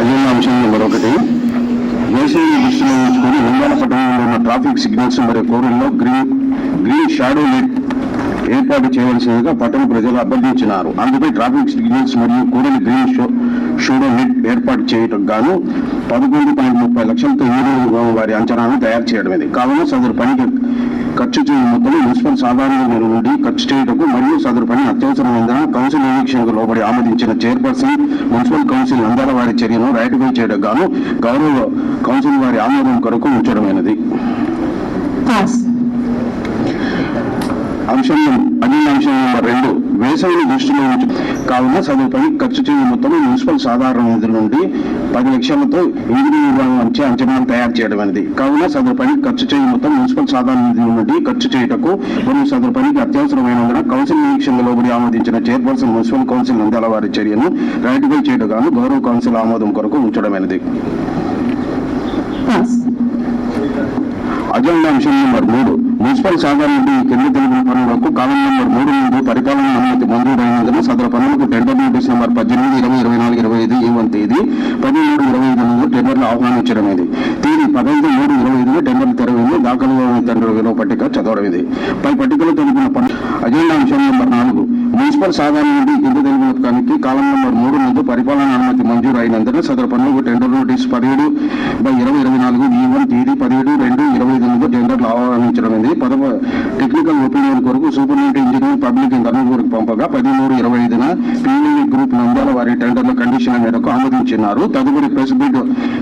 Agenda అంశంలో మరొకటి ఒకటి. వేసవిని దృష్టిలో ఉంచుకొని లింగాల పట్టణంలో ఉన్న ట్రాఫిక్ సిగ్నల్స్ మరియు కోరుల్లో గ్రీన్ గ్రీన్ షాడో లైట్ ఏర్పాటు చేయవలసిందిగా పట్టణ ప్రజలు అభ్యర్థించినారు. అందుపై ట్రాఫిక్ సిగ్నల్స్ మరియు కోరలి గ్రీన్ షో షోడో నెట్ ఏర్పాటు చేయటం గాను పదకొండు పాయింట్ ముప్పై లక్షలతో ఈరోజు వారి అంచనాను తయారు చేయడమైంది కావున సదరు పనికి ఖర్చు చేయని మొత్తం మున్సిపల్ సాధారణ నుండి ఖర్చు చేయటకు మరియు సదరు పని అత్యవసరమైన కౌన్సిల్ నిరీక్షణకు లోబడి ఆమోదించిన చైర్పర్సన్ మున్సిపల్ కౌన్సిల్ నందాల వారి చర్యను రైటిఫై చేయడం గాను గౌరవ కౌన్సిల్ వారి ఆమోదం కొరకు ఉంచడమైనది అంశం అజెండా అంశం నెంబర్ రెండు వేసవిని దృష్టిలో ఉంచు కావున చదువుపై పని ఖర్చు చేయని మొత్తం మున్సిపల్ సాధారణ నిధుల నుండి పది లక్షలతో ఇంజనీరింగ్ విభాగం వచ్చే అంచనాలు తయారు చేయడం అనేది. కావున సదరు పని ఖర్చు చేయని మొత్తం మున్సిపల్ సాధారణ నిధుల నుండి ఖర్చు చేయటకు మరియు సదరు పనికి అత్యవసరమైనందున కౌన్సిల్ నిరీక్షణ లోబడి ఆమోదించిన చైర్పర్సన్ మున్సిపల్ కౌన్సిల్ నంద్యాల వారి చర్యను రాటిఫై చేయటం గాను గౌరవ కౌన్సిల్ ఆమోదం కొరకు ఉంచడమైనది. అజెండా అంశం నెంబర్ మూడు. మున్సిపల్ సాధారణ నిధి కింద తెలిపిన పనులకు కాలం నెంబర్ మూడు నుండి పరిపాలన అనుమతి మంజూరైనందున సదర పనులకు టెండర్ నోటీస్ నెంబర్ పద్దెనిమిది ఇరవై ఇరవై నాలుగు ఇరవై ఐదు ఈ తేదీ పదిహేడు ఇరవై ఐదు నుండి టెండర్లు ఆహ్వానించడమైంది తేదీ పదహైదు మూడు ఇరవై ఐదులో టెండర్లు తెరవింది దాఖలు టెండర్ విలువ పట్టిక చదవడమైంది పై పట్టికలో తెలిపిన పను అజెండా అంశం నెంబర్ నాలుగు. మున్సిపల్ సాధారణ నుండి కింద తెలిపిన పథకానికి కాలం నెంబర్ మూడు నుండి పరిపాలన అనుమతి మంజూరు అయినందున సదర పనులకు టెండర్ నోటీస్ పదిహేడు బై ఇరవై ఇరవై నాలుగు ఈ తేదీ పదిహేడు రెండు ఇరవై ఐదు నుండి టెండర్లు ఆహ్వానించడమైంది పదవ టెక్నికల్ ఒపీనియన్ కొరకు సూపరింటెండెంట్ ఇంజనీర్ పబ్లిక్ కర్నూలుకు పంపగా పదిమూడు ఇరవై ఐదున పీఈ గ్రూప్ నంద్యాల వారి టెండర్ల కండిషన్ మేరకు తదుపరి ప్రెస్ బిడ్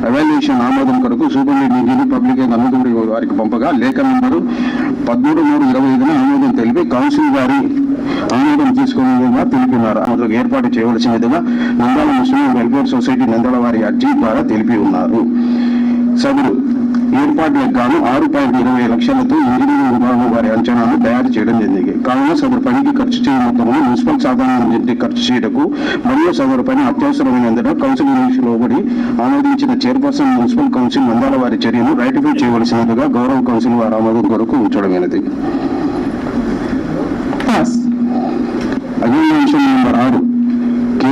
ఎవాల్యుయేషన్ ఆమోదం కొరకు సూపరింటెండెంట్ ఇంజనీర్ పబ్లిక్ నందమూరి వారికి పంపగా లేఖ నంబరు పదమూడు మూడు ఇరవై ఐదున ఆమోదం తెలిపి కౌన్సిల్ వారి ఆమోదం తీసుకునే విధంగా తెలిపినారు. ఆమోదం ఏర్పాటు చేయవలసిన విధంగా నందాల ముస్లిం వెల్ఫేర్ సొసైటీ నందల వారి అర్జీ ద్వారా తెలిపి ఉన్నారు. సభ్యులు ఏర్పాట్లకు గాను ఆరు పాయింట్ ఇరవై లక్షలతో ఇంజనీరింగ్ విభాగం వారి అంచనాను తయారు చేయడం జరిగింది. కావున సదరు పనికి ఖర్చు చేయని మొత్తంలో మున్సిపల్ సాధారణ జంటి ఖర్చు చేయటకు మరియు సదరు పని అత్యవసరమైనందున కౌన్సిల్ నిరీక్ష లోబడి ఆమోదించిన చైర్పర్సన్ మున్సిపల్ కౌన్సిల్ మందాల వారి చర్యను రైటిఫై చేయవలసినదిగా గౌరవ కౌన్సిల్ వారి ఆమోదం కొరకు ఉంచడమైనది పాస్ అజెండా అంశం నెంబర్ ఆరు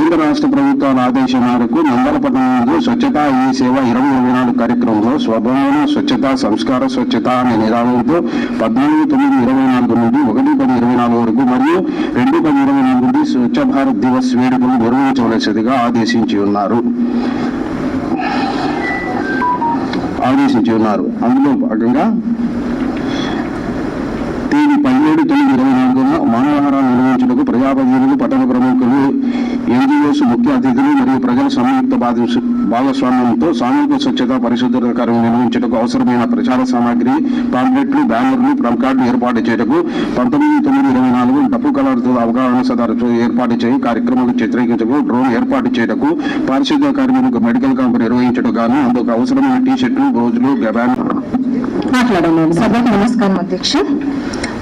కేంద్ర రాష్ట్ర ప్రభుత్వాల ఆదేశం మేరకు నందలపట్నంలో స్వచ్ఛత ఈ సేవ ఇరవై ఇరవై నాలుగు కార్యక్రమంలో స్వభావన స్వచ్ఛత సంస్కార స్వచ్ఛత అనే నినాదంతో పద్నాలుగు తొమ్మిది ఇరవై నాలుగు నుండి ఒకటి పది ఇరవై నాలుగు వరకు మరియు రెండు పది ఇరవై నాలుగు నుండి స్వచ్ఛ భారత్ దివస్ వేడుకలు నిర్వహించవలసిందిగా ఆదేశించి ఉన్నారు. ఆదేశించి ఉన్నారు. అందులో భాగంగా తేదీ పదిహేడు తొమ్మిది ఇరవై నాలుగున మానవహారాలు నిర్వహించుటకు ప్రజాప్రతినిధులు పట్టణ ప్రముఖులు ఎన్జిఓస్ ముఖ్య అతిథులు మరియు ప్రజల సంయుక్త భాగస్వామ్యంతో సామూహిక స్వచ్ఛత పరిశుద్ధత కార్యం నిర్వహించుటకు అవసరమైన ప్రచార సామాగ్రి పాంప్లెట్లు బ్యానర్లు ప్లకార్డులు ఏర్పాటు చేయటకు పంతొమ్మిది తొమ్మిది ఇరవై నాలుగు డప్పు కలర్తో అవగాహన సదస్సు ఏర్పాటు చేయి కార్యక్రమాలు చిత్రీకరించకు డ్రోన్ ఏర్పాటు చేయటకు పారిశుద్ధ కార్మికులకు మెడికల్ క్యాంప్ నిర్వహించడం గాను అందుకు అవసరమైన టీ షర్ట్లు రోజులు బ్యానర్ మాట్లాడండి సభకు నమస్కారం అధ్యక్ష.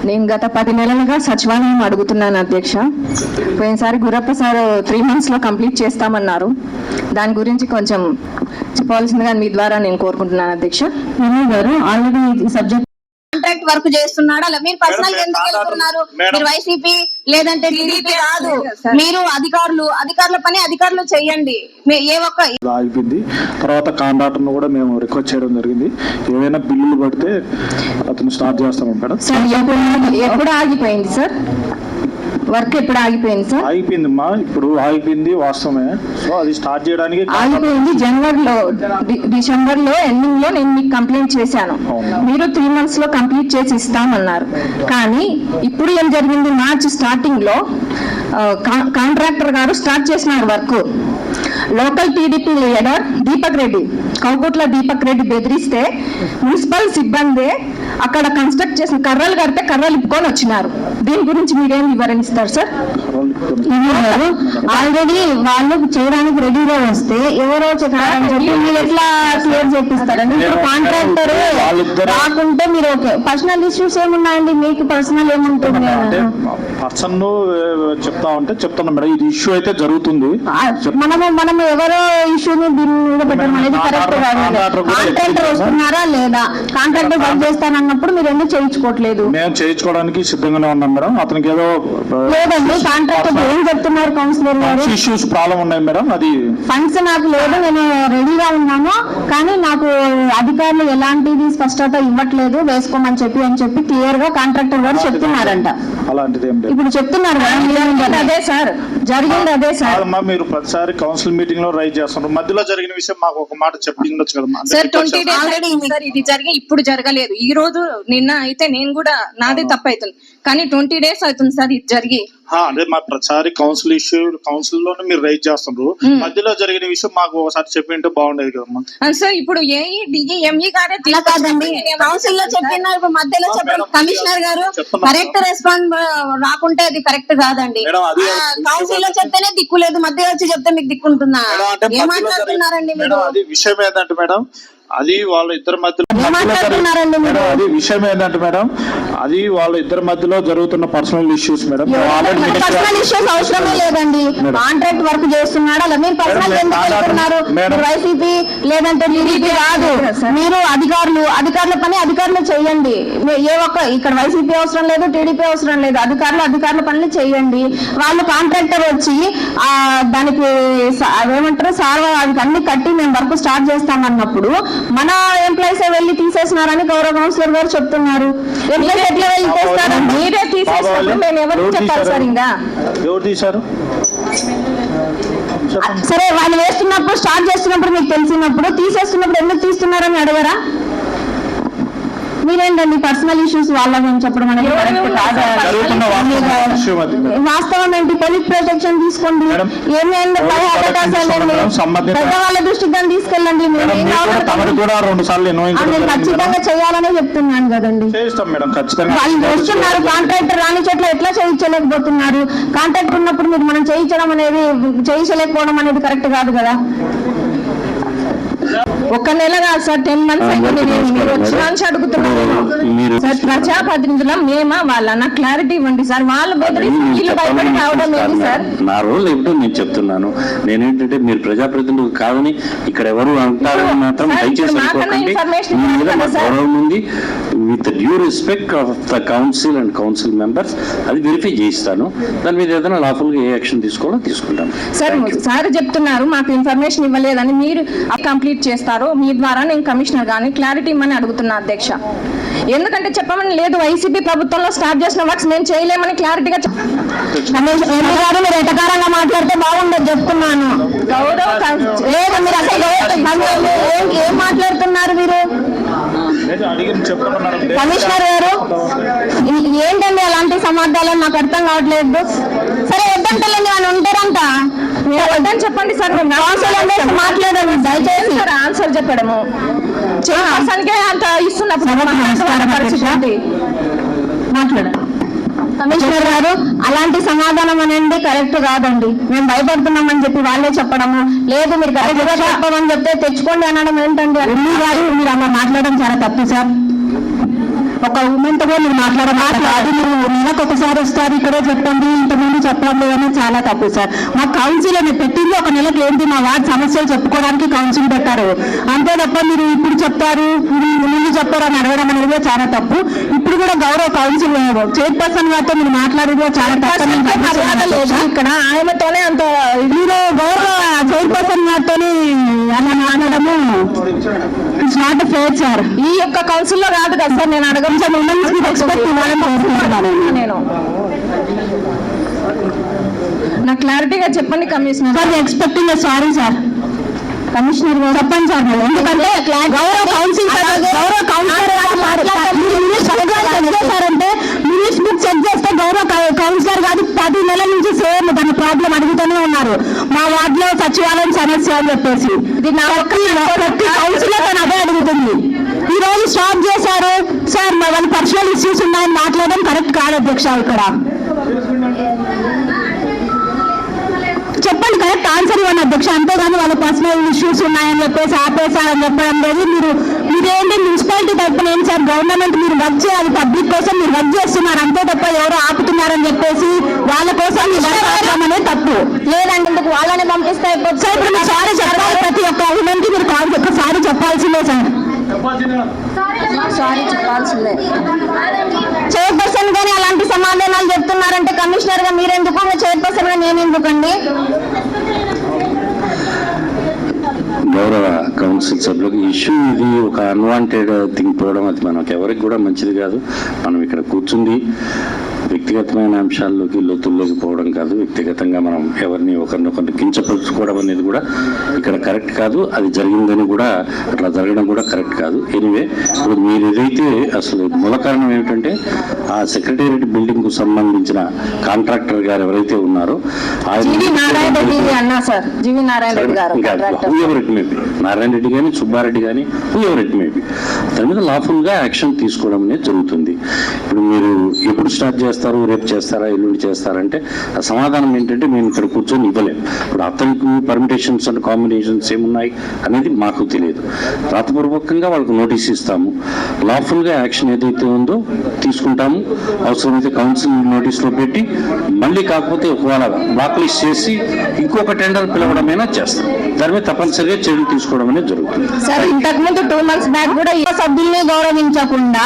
నేను గత పది నెలలుగా సచివాలయం అడుగుతున్నాను అధ్యక్ష. పోయినసారి గురప్ప సార్ త్రీ మంత్స్లో కంప్లీట్ చేస్తామన్నారు. దాని గురించి కొంచెం చెప్పవలసిందిగా మీ ద్వారా నేను కోరుకుంటున్నాను అధ్యక్ష. గారు ఆల్రెడీ ఈ సబ్జెక్ట్ కాంట్రాక్ట్ వర్క్ చేస్తున్నాడు? అలా మీరు పర్సనల్ ఎందుకు వెళ్తున్నారు? మీరు వైసీపీ లేదంటే టీడీపీ కాదు. మీరు అధికారులు అధికారుల పని అధికారులు చెయ్యండి మీ- ఏ ఒక్క ఆగిపోయింది తర్వాత కాంట్రాక్టర్ను కూడా మేము రిక్వెస్ట్ చేయడం జరిగింది. ఏవైనా బిల్లులు పడితే అతను స్టార్ట్ చేస్తాం మేడం. సార్ ఎప్పుడు ఎప్పుడు ఆగిపోయింది సార్? వర్క్ ఎప్పుడు ఆగిపోయింది సార్? ఆగిపోయింది అమ్మా ఇప్పుడు ఆగిపోయింది వాస్తవమే. సో అది స్టార్ట్ చేయడానికి ఆగిపోయింది జనవరిలో డి- డిసెంబర్లో ఎండింగ్లో నేను మీకు కంప్లైంట్ చేశాను. మీరు త్రీ మంత్స్లో కంప్లీట్ చేసి ఇస్తామన్నారు. కానీ ఇప్పుడు ఏం జరిగింది? మార్చ్ స్టార్టింగ్లో కాంట్రాక్టర్ గారు స్టార్ట్ చేసినారు work. Local TDP leader Deepak Reddy Kaukutla Deepak Reddy బెదిరిస్తే మున్సిపల్ సిబ్బంది అక్కడ కన్స్ట్రక్ట్ చేసిన కర్రలు కడితే కర్రలు ఇప్పుకొని వచ్చినారు. దీని గురించి మీరేం వివరణ ఇస్తారు సార్ ఆల్రెడీ వాళ్ళు చేయడానికి రెడీగా వస్తే ఎవరో చెప్పారని చెప్పి మీరు ఎట్లా క్లియర్ చేపిస్తారండి? ఇప్పుడు కాంట్రాక్టర్ వాళ్ళిద్దరు- రాకుంటే మీరు ఓకే. పర్సనల్ ఇష్యూస్ ఏమున్నాయండి? మీకు పర్సనల్ ఏముంటుంది? పర్సన్ చెప్తా ఉంటే చెప్తున్నాం మేడం. ఇది ఇష్యూ అయితే జరుగుతుంది. మనము మనము ఎవరో ఇష్యూని దీని మీద పెట్టడం అనేది కరెక్ట్ కాదు. కాంట్రాక్టర్ కూడా కాంట్రాక్టర్ వస్తున్నారా లేదా? కాంట్రాక్టర్ వర్క్ చేస్తానన్నప్పుడు మీరు ఎందుకు చేయించుకోవట్లేదు? మేము చేయించుకోవడానికి సిద్ధంగానే ఉన్నాం మేడం. అతనికి ఏదో లేదండి కాంట్రాక్టర్ ఏం చెప్తున్నారు కౌన్సిలర్ గారు? ఇష్యూస్ ప్రాబ్లం ఉన్నాయి మేడం. అది ఫండ్స్ నాకు లేదు నేను రెడీగా ఉన్నాను. కానీ నాకు అధికారులు ఎలాంటిది స్పష్టత ఇవ్వట్లేదు వేసుకోమని చెప్పి అని చెప్పి క్లియర్గా కాంట్రాక్టర్ గారు చెప్తున్నారంట. అలాంటిది ఇప్పుడు చెప్తున్నారు అదే సార్. జరిగింది అదే సార్. మీరు ప్రతిసారి కౌన్సిల్ మీటింగ్లో రైజ్ చేస్తున్నారు. మధ్యలో జరిగిన విషయం మాకు ఒక మాట చెప్పి ఉండొచ్చు కదమ్మా అంటే సార్ ట్వంటీ. డేస్ సార్ ఇది జరిగి ఇప్పుడు జరగలేదు. ఈ రోజు నిన్న అయితే నేను కూడా నాదే తప్పు అవుతుంది కానీ ట్వంటీ డేస్ అవుతుంది సార్ ఇది జరిగి. ఆ, అదే మా ప్రతిసారి కౌన్సిల్ ఇష్యూ కౌన్సిల్లోనే మీరు రైజ్ చేస్తున్నారు. మధ్యలో జరిగిన విషయం మాకు ఒకసారి చెప్పి ఉంటే బాగుండేది కదమ్మా. సార్ ఇప్పుడు ఏఈ డిఈ ఎంఈ గారే కాదండి. కౌన్సిల్లో చెప్పిన ఇప్పుడు మధ్యలో చెప్పడం కమిషనర్ గారు. కరెక్ట్ రెస్పాన్స్ రాకుంటే అది కరెక్ట్ కాదండి. కౌన్సిల్లో చెప్తేనే దిక్కు లేదు మధ్యలో వచ్చి చెప్తే మీకు దిక్కు ఉంటుందా మేడం, అంటే ఏం మాట్లాడుతున్నారండి మీరు? అది విషయం ఏంటంటే మేడం అది వాళ్ళ ఇద్దరి మధ్యలో అది విషయం ఏంటంటే మేడం అది వాళ్ళ ఇద్దరి మధ్యలో జరుగుతున్న personal issues madam. Personal issues అవసరమే లేదండి. కాంట్రాక్ట్ వర్క్ చేస్తున్నాడా? అలా మీరు పర్సనల్ ఎందుకు వైసీపీ లేదంటే టీడీపీ కాదు. మీరు అధికారులు అధికారుల పని అధికారులు చేయండి. ఏ ఒక్క ఇక్కడ వైసీపీ అవసరం లేదు టీడీపీ అవసరం లేదు. అధికారులు అధికారుల పనులు చేయండి. వాళ్ళు కాంట్రాక్టర్ వచ్చి ఆ దానికి అదేమంటారు? సార్ అది అన్ని కట్టి మేము వర్క్ స్టార్ట్ చేస్తామన్నప్పుడు మన ఎంప్లాయీస్ వెళ్ళి తీసేసినారని గౌరవ కౌన్సిలర్ గారు చెప్తున్నారు. ఎంప్లాయీస్ ఎట్లా వెళ్ళి తీస్తారు మీరే తీసేసినప్పుడు మేము ఎవరికి ఎవరు చెప్పాలి? సార్ ఇంకా ఎవరు తీశారు? చెప్పండి సరే వాళ్ళు వేస్తున్నప్పుడు స్టార్ట్ చేస్తున్నప్పుడు మీకు తెలిసినప్పుడు తీసేస్తున్నప్పుడు ఎందుకు తీస్తున్నారని అడగరా? మీరేంటండి పర్సనల్ ఇష్యూస్ వాళ్ళ గురించి చెప్పడం అనేది correct కాదు. జరుగుతున్న వాస్తవ ఏంటి? పోలీస్ ప్రొటెక్షన్ తీసుకోండి. ఏమైంది పెద్దవాళ్ళ దృష్టికి కానీ తీసుకెళ్ళండి నేను ఖచ్చితంగా చేయాలనే చెప్తున్నాను కదండి. చేస్తాం మేడం ఖచ్చితంగా వాళ్ళు వస్తున్నారు కాంట్రాక్టర్ రాని చోట్ల ఎట్లా చేయించలేకపోతున్నారు? కాంట్రాక్ట్ ఉన్నప్పుడు మీరు మనం చేయించడం అనేది చేయించలేకపోవడం అనేది కరెక్ట్ కాదు కదా. ఒక నెల కాదు సార్ టెన్ మంత్స్ అయింది మీరు- మీరు వచ్చిన నుంచి అడుగుతున్నారు మీరు సార్ ప్రజాప్రతినిధులం మేమా వాళ్ళ నాకు క్లారిటీ ఇవ్వండి సార్. వాళ్ళు నేను వీళ్ళు భయపడి రావడం ఏంటి సార్. నా రోల్ ఏమిటో నేను చెప్తున్నాను. నేనేంటంటే మీరు ప్రజాప్రతినిధులు కాదని ఇక్కడ ఎవరు అంటారని మాత్రం దయచేసి మీ మీద మా. గౌరవం ఉంది. With due respect of the council and council members అది వెరిఫై చేయిస్తాను. దాని మీద ఏదైనా లాఫుల్గా ఏ యాక్షన్ తీసుకోవాలో తీసుకుంటాను. సార్ సార్ చెప్తున్నారు మాకు ఇన్ఫర్మేషన్ ఇవ్వలేదని మీరు కంప్లీట్ చేస్తారు మీ ద్వారా నేను కమిషనర్ గాని క్లారిటీ ఇమ్మని అడుగుతున్నా అధ్యక్ష. ఎందుకంటే చెప్పమని లేదు వైసీపీ ప్రభుత్వంలో స్టార్ట్ చేసిన వర్క్స్ మేము చేయలేమని క్లారిటీగా గారు మీరు ఎటకారంగా మాట్లాడితే బాగుండదు చెప్తున్నాను. గౌరవ లేదు మీరు అసలు ఏం మాట్లాడుతున్నారు మీరు? కమిషనర్ గారు ఏంటండి అలాంటి సమాధానాలు నాకు అర్థం కావట్లేదు. సరే వద్దంటలేండి వాళ్ళు ఉంటారంట. మీరు వద్దని చెప్పండి సార్ మాట్లాడండి దయచేసి. సార్ ఆన్సర్ చెప్పడము? అంత ఇస్తున్నప్పుడు? మాట్లాడండి. కమిషనర్ గారు అలాంటి సమాధానం అనేది కరెక్ట్ కాదండి. మేము భయపడుతున్నామని చెప్పి వాళ్ళే చెప్పడము. లేదు మీరు కరెక్ట్ చెప్పమని చెప్తే తెచ్చుకోండి అనడం ఏంటండి? గారు మీరు అలా మాట్లాడడం చాలా తప్పు సార్. ఒక ఉమెన్తో మీరు మాట్లాడడం అది మీరు నెలకు ఒకసారి వస్తారు ఇక్కడే చెప్పండి ఇంతకుముందు చెప్పండి అని చాలా తప్పు సార్. మా కౌన్సిల్ అని పెట్టింది ఒక నెలకు ఏంటి? మా వార్డ్ సమస్యలు చెప్పుకోవడానికి కౌన్సిల్ పెట్టారు. అంతే తప్ప మీరు ఇప్పుడు చెప్తారు ముందు చెప్తారు అని అడగడం అనేది చాలా తప్పు. ఇప్పుడు కూడా గౌరవ కౌన్సిల్ చైర్పర్సన్ గారితో మీరు మాట్లాడేది చాలా తప్పు. ఇక్కడ ఆయనతోనే అంత మీరు గౌరవ చైర్పర్సన్ గారితో అలా మాట్లాడము. ఇట్స్ నాట్ ఫేర్ సార్ ఈ యొక్క కౌన్సిల్లో కాదు కదా సార్ నేను అడగ కొంచెం ఉమెన్స్ మీద ఎక్స్పెక్ట్ ఇవ్వాలని కోరుకుంటున్నాను. నేను. నాకు క్లారిటీగా చెప్పండి commissioner sir expecting sorry sir commissioner గారు. చెప్పండి సార్. ఎందుకంటే గౌరవ కౌన్సిల్ గౌరవ కౌన్సిలర్ గారు మాట్లాడారు. కౌ- కౌన్సిలర్ గారు పది నెలల నుంచి సేమ్ దాని ప్రాబ్లం అడుగుతూనే ఉన్నారు. మా వార్డ్లో సచివాలయం సమస్య అని చెప్పేసి. ప్రతి కౌన్సిలర్ తను అదే అడుగుతుంది. ఈ రోజు స్టాప్ చేశారు. సార్ మా వాళ్ళ పర్సనల్ ఇష్యూస్ ఉన్నాయని మాట్లాడడం కరెక్ట్ కాదు అధ్యక్ష ఇక్కడ. చెప్పండి కరెక్ట్ ఆన్సర్ ఇవ్వండి అధ్యక్ష. అంతేగాని వాళ్ళ పర్సనల్ ఇష్యూస్ ఉన్నాయని చెప్పేసి ఆపేశారని చెప్పడం లేదు. మీరు మీరేంటి మున్సిపాలిటీ తరఫున ఏంటి సార్? గవర్నమెంట్ మీరు వర్క్ చేయాలి పబ్లిక్ కోసం మీరు వర్క్ చేస్తున్నారు అంతే తప్ప ఎవరో ఆపుతున్నారని చెప్పేసి వాళ్ళ కోసం అనేది తప్పు. ఇందుకు వాళ్ళని పంపిస్తే సార్ ఇప్పుడు సారీ చెప్పాలి ప్రతి ఒక్క అభినంది మీరు కాల్ ఒక్కసారి చెప్పాల్సిందే సార్. సారీ చెప్పాల్సిందే. చైర్పర్సన్ గానీ అలాంటి సమాధానాలు చెప్తున్నారంటే కమిషనర్గా మీరెందుకు? చైర్పర్సన్గా నేను ఎందుకండి గౌరవ కౌన్సిల్ సభ్యులకు ఇష్యూ ఇది ఒక అన్వాంటెడ్ థింగ్ పోవడం అది మనకు ఎవరికి కూడా మంచిది కాదు. మనం ఇక్కడ కూర్చుంది. వ్యక్తిగతమైన అంశాల్లోకి లోతుల్లోకి పోవడం కాదు. వ్యక్తిగతంగా మనం ఎవరిని ఒకరినొకరిని కించపరుచుకోవడం అనేది కూడా ఇక్కడ కరెక్ట్ కాదు. అది జరిగిందని కూడా అట్లా జరగడం కూడా కరెక్ట్ కాదు. ఎనివే ఇప్పుడు మీరు ఏదైతే అసలు మూల కారణం ఏమిటంటే ఆ సెక్రటేరియట్ బిల్డింగ్కు సంబంధించిన కాంట్రాక్టర్ గారు ఎవరైతే ఉన్నారో నారాయణ రెడ్డి జీవి నారాయణ రెడ్డి కానీ సుబ్బారెడ్డి కానీ ఎవరు ఇట్ మేబీ దాని మీద లాఫుల్గా యాక్షన్ తీసుకోవడం అనేది జరుగుతుంది. ఇప్పుడు మీరు ఎప్పుడు స్టార్ట్ చేస్తారు? రేపు చేస్తారా ఎల్లుండి చేస్తారంటే సమాధానం ఏంటంటే మేము ఇక్కడ కూర్చొని ఇవ్వలేము. ఇప్పుడు అతనికి పర్మిటేషన్స్ అండ్ కాంబినేషన్స్ ఏమున్నాయి అనేది మాకు తెలియదు. రాతపూర్వకంగా వాళ్ళకు నోటీస్ ఇస్తాము. లాఫుల్గా యాక్షన్ ఏదైతే ఉందో తీసుకుంటాము. అవసరమైతే కౌన్సిల్ నోటీస్లో పెట్టి మళ్ళీ కాకపోతే ఒకవేళ బ్లాక్ చేసి ఇంకొక టెండర్ పిలవడమైనా చేస్తాం. దాని మీద తప్పనిసరిగా చర్యలు తీసుకోవడం అనేది జరుగుతుంది. సార్ ఇంతకుముందు టూ మంత్స్ బ్యాక్ కూడా సభ్యుల్ని గౌరవించకుండా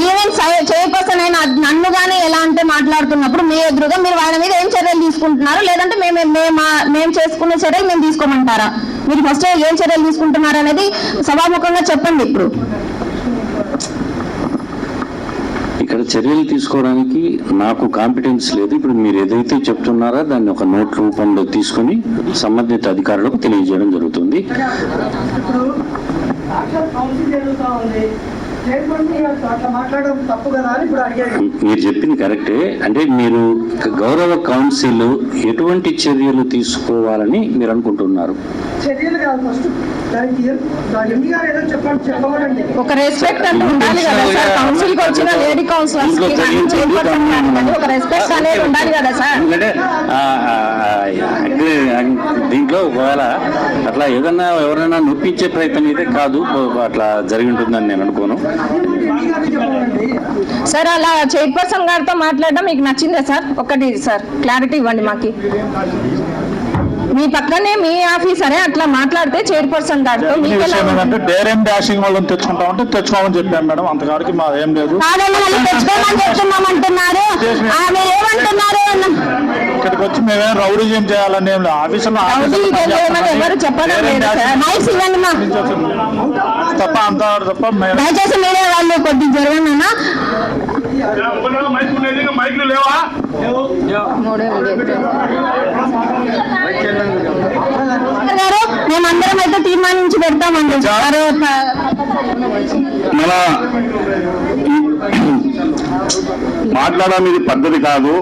ఈవెన్ చైర్పర్సన్ అయిన నన్ను కానీ ఎలా అంటే మాట్లాడుతున్నప్పుడు మీ ఎదురుగా మీరు ఆయన మీద ఏం చర్యలు తీసుకుంటున్నారు? లేదంటే మేము మేము మేము చేసుకునే చర్యలు మేము తీసుకోమంటారా? మీరు ఫస్ట్ ఏం చర్యలు తీసుకుంటున్నారు అనేది సభాముఖంగా చెప్పండి ఇప్పుడు. ఇక్కడ చర్యలు తీసుకోవడానికి నాకు కాంపిటెన్స్ లేదు. ఇప్పుడు మీరు ఏదైతే చెప్తున్నారో దాన్ని ఒక నోట్ రూపంలో తీసుకొని సంబంధిత అధికారులకు తెలియజేయడం జరుగుతుంది. మీరు చెప్పింది కరెక్టే. అంటే మీరు గౌరవ కౌన్సిల్ ఎటువంటి చర్యలు తీసుకోవాలని మీరు అనుకుంటున్నారు? చర్యలు కాదు ఫస్ట్ ఒక రెస్పెక్ట్ అంటే ఉండాలి కదా సార్. కౌన్సిల్కి వచ్చిన లేడీ కౌన్సిలర్స్ ఒక రెస్పెక్ట్ అనేది ఉండాలి. కదా సార్. దీంట్లో ఒకవేళ అట్లా ఏదన్నా ఎవరైనా నొప్పించే ప్రయత్నం అయితే కాదు అట్లా జరిగి ఉంటుందని నేను అనుకోను. సార్ అలా చైర్పర్సన్ గారితో మాట్లాడడం మీకు నచ్చిందా సార్? ఒకటి సార్ క్లారిటీ ఇవ్వండి మాకి. మీ పక్కనే మీ ఆఫీసరే అట్లా మాట్లాడితే చైర్పర్సన్ గారితో డేర్ డాషింగ్ వాళ్ళని తెచ్చుకుంటామంటే తెచ్చుకోమని చెప్పాను మేడం అంతకాడికి మా ఏం లేదు. తెచ్చుకోమని చెప్తున్నామంటున్నారు ఆ, మీరు ఏమంటున్నారు ఇక్కడికి వచ్చి మేమేం రౌడీజం చేయాలని ఏం లేదు ఆఫీసులో రౌడీజం చేయమని ఎవరు చెప్పడం లేదు సార్. మైక్స్ ఇవ్వండి మా. తప్ప అంత తప్ప మేము దయచేసి మీరే వాళ్ళు. మూడే ఉంది. గారు మేమందరం అయితే తీర్మానించి పెడతామండి. మన మాట్లాడడం ఇది పద్ధతి కాదు.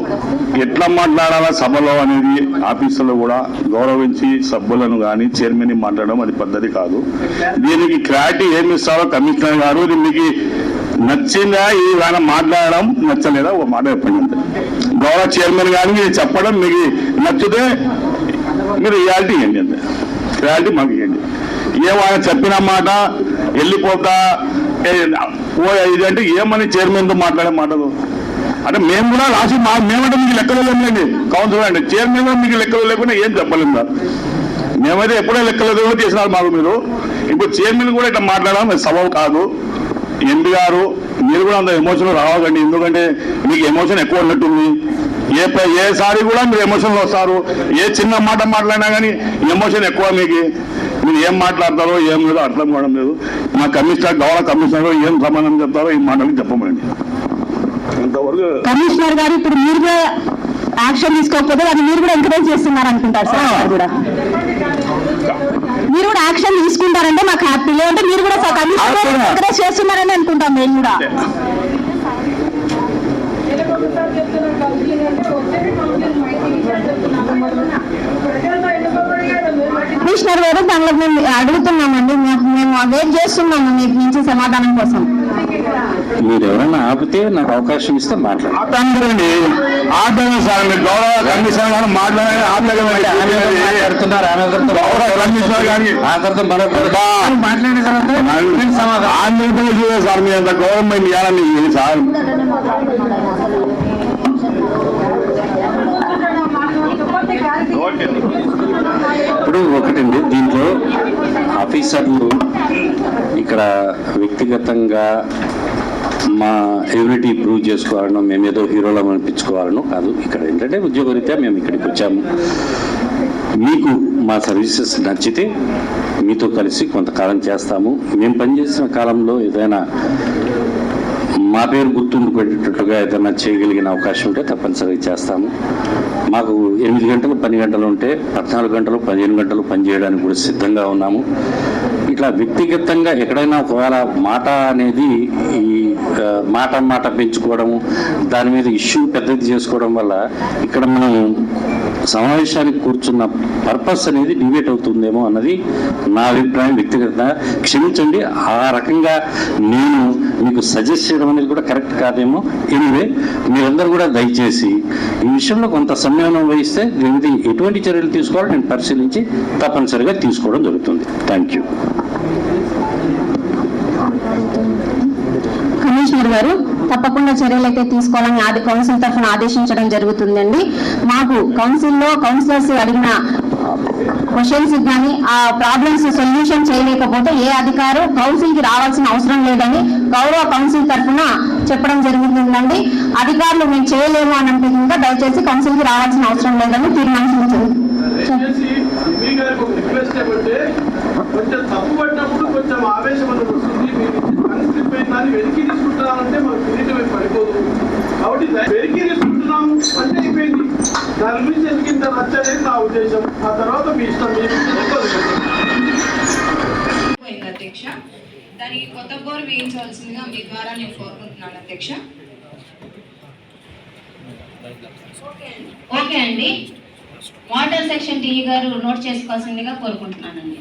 ఎట్లా మాట్లాడాలా సభలో అనేది ఆఫీసులో కూడా గౌరవించి సభ్యులను కానీ చైర్మన్ మాట్లాడడం అది పద్ధతి కాదు. దీనికి క్లారిటీ ఏమి ఇస్తారో కమిషనర్ గారు ఇది మీకు నచ్చిందా ఈ విధానం మాట్లాడడం నచ్చలేదా? ఒక మాట చెప్పండి అంతే. గౌరవ చైర్మన్ గారు మీరు చెప్పడం మీకు నచ్చితే మీరు రియాలిటీ ఇవ్వండి అంతే. క్లారిటీ మాకు ఇవ్వండి. ఏమైనా చెప్పిన మాట వెళ్ళిపోతా ఇదంటే ఓ అంటే ఏమని చైర్మన్తో మాట్లాడే మాటలు అంటే మేము కూడా రాసి మా మేమంటే మీకు లెక్కలు లేదండి కౌన్సిలర్ అండి చైర్మన్ మీకు లెక్కలు లేకుండా ఏం చెప్పలేము సార్. మేమైతే ఎప్పుడో లెక్కలు కూడా చేసినారు మాకు మీరు. ఇప్పుడు చైర్మన్ కూడా ఇట్లా మాట్లాడడం సబబు కాదు. ఎంపీ గారు మీరు కూడా అంత ఎమోషన్ రావకండి ఎందుకంటే మీకు ఎమోషన్ ఎక్కువ ఉన్నట్టుంది. ఏ ఏసారి కూడా మీరు ఎమోషన్లో వస్తారు. ఏ చిన్న మాట మాట్లాడినా కానీ ఎమోషన్ ఎక్కువ మీకు. మీరు ఏం మాట్లాడతారో ఏం లేదో అర్థం కావడం లేదు. మా కమిషనర్ గౌరవ కమిషనర్ ఏం సంబంధం చెప్తారో ఈ మాటలు చెప్పమండి. అంతవరకు కమిషనర్ గారు ఇప్పుడు మీరు కూడా యాక్షన్ తీసుకోకపోతే అది మీరు కూడా ఎంకరేజ్ చేస్తున్నారు అనుకుంటారు సార్ మీరు కూడా. మీరు కూడా యాక్షన్ తీసుకుంటారంటే మాకు హ్యాపీ. లేదంటే మీరు కూడా? ఎంకరేజ్ చేస్తున్నారని అనుకుంటాం మేము కూడా. కమిషనర్ గారు దానిలో మేము అడుగుతున్నామండి. మేము మేము వెయిట్ చేస్తున్నాము మీ నుంచి సమాధానం కోసం. మీరు ఎవరైనా ఆపితే నాకు అవకాశం ఇస్తే మాట్లాడండి. ఆటమే సార్ మీరు గౌరవ కమిషనర్ గారు మాట్లాడే మాట్లాడుతున్నారు ఆమె ఒకరితో గౌరవ కమిషనర్ గారికి. ఆ తర్వాత మరొకరు మాట్లాడిన తర్వాత ఆంధ్రప్రదేశ్ సార్ మీ అంత గవర్నమెంట్ ఇవ్వాలని సార్. ఇప్పుడు ఒకటండి దీంట్లో ఆఫీసర్లు ఇక్కడ వ్యక్తిగతంగా మా ఎవిలిటీ ప్రూవ్ చేసుకోవాలనో మేమేదో హీరోలం అనిపించుకోవాలను కాదు. ఇక్కడ ఏంటంటే ఉద్యోగరీత్యా మేము ఇక్కడికి వచ్చాము. మీకు మా సర్వీసెస్ నచ్చితే మీతో కలిసి కొంతకాలం చేస్తాము. మేము పనిచేసిన కాలంలో ఏదైనా మా పేరు గుర్తుండిపోయేటట్టుగా ఏదైనా చేయగలిగిన అవకాశం ఉంటే తప్పనిసరిగా చేస్తాము. మాకు ఎనిమిది గంటలు పని గంటలు ఉంటే పద్నాలుగు గంటలు పదిహేను గంటలు పనిచేయడానికి కూడా సిద్ధంగా ఉన్నాము. ఇట్లా వ్యక్తిగతంగా ఎక్కడైనా ఒకవేళ మాట అనేది ఈ మాట మాట పెంచుకోవడము దాని మీద ఇష్యూ పెద్దది చేసుకోవడం వల్ల ఇక్కడ మనం సమావేశానికి కూర్చున్న పర్పస్ అనేది డిబేట్ అవుతుందేమో అన్నది నా అభిప్రాయం వ్యక్తిగత క్షమించండి ఆ రకంగా నేను మీకు సజెస్ట్ చేయడం అనేది కూడా కరెక్ట్ కాదేమో. ఎనివే మీరందరూ కూడా దయచేసి ఈ విషయంలో కొంత సంయమనం వహిస్తే దీనికి ఎటువంటి చర్యలు తీసుకోవాలో నేను పరిశీలించి తప్పనిసరిగా తీసుకోవడం జరుగుతుంది. థ్యాంక్ యూ కమిషనర్ గారు తప్పకుండా చర్యలు అయితే తీసుకోవాలని ఆది కౌన్సిల్ తరఫున ఆదేశించడం జరుగుతుందండి. మాకు కౌన్సిల్లో కౌన్సిలర్స్ అడిగిన క్వశ్చన్స్ కానీ ఆ ప్రాబ్లమ్స్ సొల్యూషన్ చేయలేకపోతే ఏ అధికారు కౌన్సిల్కి రావాల్సిన అవసరం లేదని గౌరవ కౌన్సిల్ తరఫున చెప్పడం జరుగుతుందండి. అధికారులు మేము చేయలేము అని అంటే కనుక దయచేసి కౌన్సిల్కి రావాల్సిన అవసరం లేదని తీర్మానించింది కొంచెం తప్పు పడినప్పుడు కొంచెం ఆవేశం వెనక్కి తీసుకుంటున్నామంటే మనకు కిరీటం ఏం పడిపోదు. కాబట్టి వెనక్కి తీసుకుంటున్నాము అంటే అయిపోయింది. దాని గురించి ఎందుకు ఇంత నచ్చలేదు నా ఉద్దేశం. ఆ తర్వాత మీ ఇష్టం అధ్యక్ష. దానికి కొత్త బోర్ వేయించవలసిందిగా మీ ద్వారా నేను కోరుకుంటున్నాను అధ్యక్ష. ఓకే అండి. వాటర్ సెక్షన్ టీ గారు నోట్ చేసుకోవాల్సిందిగా కోరుకుంటున్నానండి.